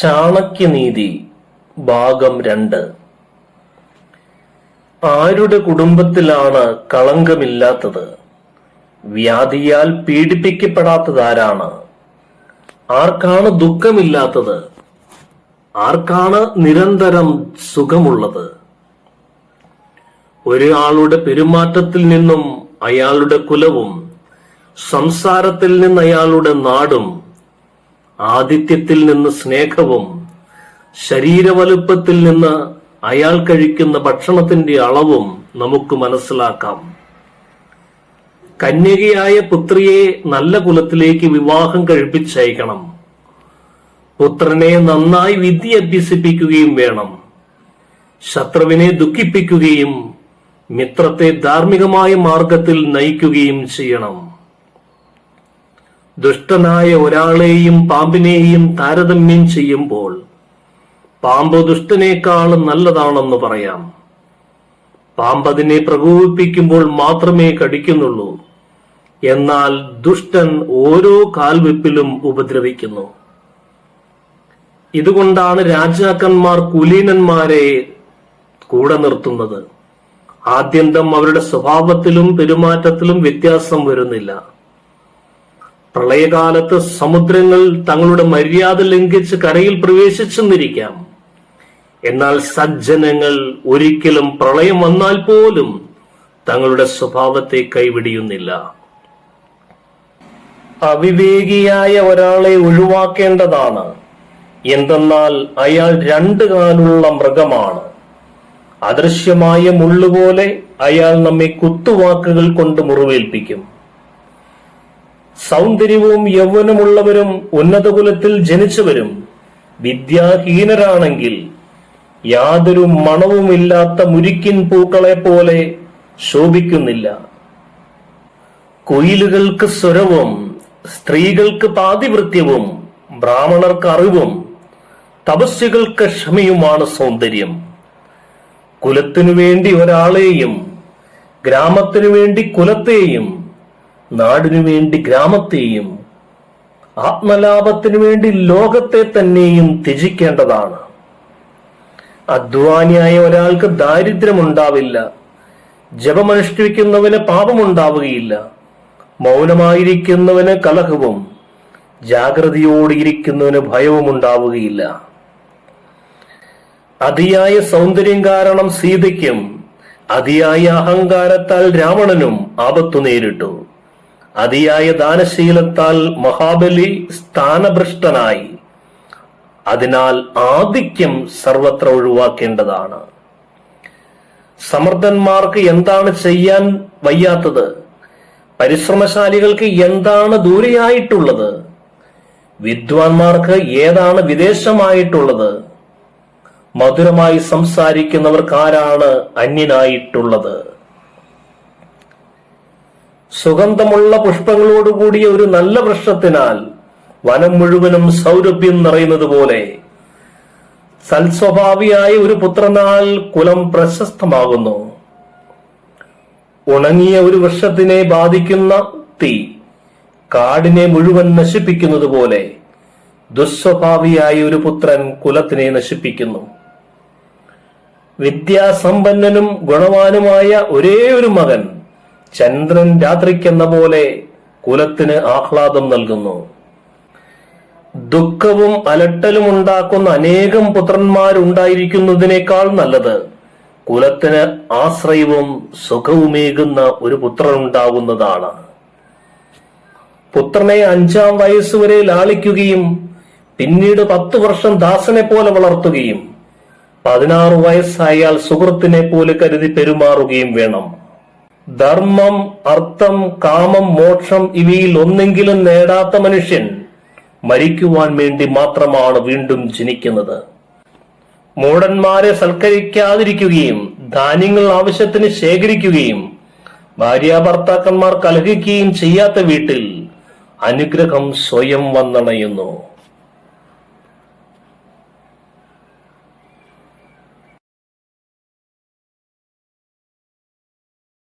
ചാണക്യനീതി ഭാഗം രണ്ട്. ആരുടെ കുടുംബത്തിലാണ് കളങ്കമില്ലാത്തത്? വ്യാധിയാൽ പീഡിപ്പിക്കപ്പെടാത്തതാരാണ്? ആർക്കാണ് ദുഃഖമില്ലാത്തത്? ആർക്കാണ് നിരന്തരം സുഖമുള്ളത്? ഒരാളുടെ പെരുമാറ്റത്തിൽ നിന്നും അയാളുടെ കുലവും സംസാരത്തിൽ നിന്ന് അയാളുടെ നാടും ആദിത്യത്തിൽ നിന്ന് സ്നേഹവും ശരീരവലുപ്പത്തിൽ നിന്ന് അയാൾ കഴിക്കുന്ന ഭക്ഷണത്തിന്റെ അളവും നമുക്ക് മനസ്സിലാക്കാം. കന്യകയായ പുത്രിയെ നല്ല കുലത്തിലേക്ക് വിവാഹം കഴിപ്പിച്ചയക്കണം. പുത്രനെ നന്നായി വിദ്യ അഭ്യസിപ്പിക്കുകയും വേണം. ശത്രുവിനെ ദുഃഖിപ്പിക്കുകയും മിത്രത്തെ ധാർമ്മികമായ മാർഗത്തിൽ നയിക്കുകയും ചെയ്യണം. ദുഷ്ടനായ ഒരാളെയും പാമ്പിനെയും താരതമ്യം ചെയ്യുമ്പോൾ പാമ്പ് ദുഷ്ടനേക്കാളും നല്ലതാണെന്ന് പറയാം. പാമ്പ് അതിനെ പ്രകോപിപ്പിക്കുമ്പോൾ മാത്രമേ കടിക്കുന്നുള്ളൂ. എന്നാൽ ദുഷ്ടൻ ഓരോ കാൽവെപ്പിലും ഉപദ്രവിക്കുന്നു. ഇതുകൊണ്ടാണ് രാജാക്കന്മാർ കുലീനന്മാരെ കൂടെ നിർത്തുന്നത്. ആദ്യന്തം അവരുടെ സ്വഭാവത്തിലും പെരുമാറ്റത്തിലും വ്യത്യാസം വരുന്നില്ല. പ്രളയകാലത്ത് സമുദ്രങ്ങൾ തങ്ങളുടെ മര്യാദ ലംഘിച്ച് കരയിൽ പ്രവേശിച്ചെന്നിരിക്കാം. എന്നാൽ സജ്ജനങ്ങൾ ഒരിക്കലും പ്രളയം വന്നാൽ പോലും തങ്ങളുടെ സ്വഭാവത്തെ കൈവിടിയുന്നില്ല. അവിവേകിയായ ഒരാളെ ഒഴിവാക്കേണ്ടതാണ്. എന്തെന്നാൽ അയാൾ രണ്ടു കാലുള്ള മൃഗമാണ്. അദൃശ്യമായ മുള്ളുപോലെ അയാൾ നമ്മെ കുത്തുവാക്കുകൾ കൊണ്ട് മുറിവേൽപ്പിക്കും. സൗന്ദര്യവും യൗവനമുള്ളവരും ഉന്നത കുലത്തിൽ ജനിച്ചവരും വിദ്യാഹീനരാണെങ്കിൽ യാതൊരു മണവുമില്ലാത്ത മുരിക്കിൻ പൂക്കളെ പോലെ ശോഭിക്കുന്നില്ല. കുയിലുകൾക്ക് സ്വരവും സ്ത്രീകൾക്ക് പാതിവൃത്യവും ബ്രാഹ്മണർക്ക് അറിവും തപസ്യകൾക്ക് ക്ഷമയുമാണ് സൗന്ദര്യം. കുലത്തിനു വേണ്ടി ഒരാളെയും ഗ്രാമത്തിനു വേണ്ടി കുലത്തെയും നാടിനു വേണ്ടി ഗ്രാമത്തെയും ആത്മലാഭത്തിനു വേണ്ടി ലോകത്തെ തന്നെയും ത്യജിക്കേണ്ടതാണ്. അധ്വാനിയായ ഒരാൾക്ക് ദാരിദ്ര്യമുണ്ടാവില്ല. ജപമനുഷ്ഠിക്കുന്നവന് പാപമുണ്ടാവുകയില്ല. മൗനമായിരിക്കുന്നവന് കലഹവും ജാഗ്രതയോടിയിരിക്കുന്നവന് ഭയവും ഉണ്ടാവുകയില്ല അതിയായ സൗന്ദര്യം കാരണം സീതയ്ക്കും അതിയായ അഹങ്കാരത്താൽ രാവണനും ആപത്തു നേരിട്ടു. അതിയായ ദാനശീലത്താൽ മഹാബലി സ്ഥാനഭ്രഷ്ടനായി. അതിനാൽ ആധിക്യം സർവത്ര ഒഴിവാക്കേണ്ടതാണ്. സമർത്ഥന്മാർക്ക് എന്താണ് ചെയ്യാൻ വയ്യാത്തത്? പരിശ്രമശാലികൾക്ക് എന്താണ് ദൂരെയായിട്ടുള്ളത്? വിദ്വാൻമാർക്ക് ഏതാണ് വിദേശമായിട്ടുള്ളത്? മധുരമായി സംസാരിക്കുന്നവർക്ക് ആരാണ് അന്യനായിട്ടുള്ളത്. സുഗന്ധമുള്ള പുഷ്പങ്ങളോടുകൂടിയ ഒരു നല്ല വൃക്ഷത്തിനാൽ വനം മുഴുവനും സൗരഭ്യം നിറയുന്നത് പോലെ സൽസ്വഭാവിയായ ഒരു പുത്രനാൽ കുലം പ്രശസ്തമാകുന്നു. ഉണങ്ങിയ ഒരു വൃക്ഷത്തിനെ ബാധിക്കുന്ന തീ കാടിനെ മുഴുവൻ നശിപ്പിക്കുന്നത് പോലെ ദുസ്വഭാവിയായ ഒരു പുത്രൻ കുലത്തിനെ നശിപ്പിക്കുന്നു. വിദ്യാസമ്പന്നനും ഗുണവാനുമായ ഒരേ ഒരു മകൻ ചന്ദ്രൻ രാത്രിക്കെന്ന പോലെ കുലത്തിന് ആഹ്ലാദം നൽകുന്നു. ദുഃഖവും അലട്ടലും ഉണ്ടാക്കുന്ന അനേകം പുത്രന്മാരുണ്ടായിരിക്കുന്നതിനേക്കാൾ നല്ലത് കുലത്തിന് ആശ്രയവും സുഖവുമേകുന്ന ഒരു പുത്രൻ ഉണ്ടാകുന്നതാണ് പുത്രനെ അഞ്ചാം വയസ്സുവരെ ലാളിക്കുകയും പിന്നീട് പത്തു വർഷം ദാസനെ പോലെ വളർത്തുകയും പതിനാറ് വയസ്സായാൽ സുഹൃത്തിനെ പോലെ കരുതി പെരുമാറുകയും വേണം. ധർമ്മം അർത്ഥം കാമം മോക്ഷം ഇവയിൽ ഒന്നെങ്കിലും നേടാത്ത മനുഷ്യൻ മരിക്കുവാൻ വേണ്ടി മാത്രമാണ് വീണ്ടും ജനിക്കുന്നത്. മൂടന്മാരെ സൽക്കരിക്കാതിരിക്കുകയും ധാന്യങ്ങൾ ആവശ്യത്തിന് ശേഖരിക്കുകയും ഭാര്യാഭർത്താക്കന്മാർ കലഹിക്കുകയും ചെയ്യാത്ത വീട്ടിൽ അനുഗ്രഹം സ്വയം വന്നണയുന്നു.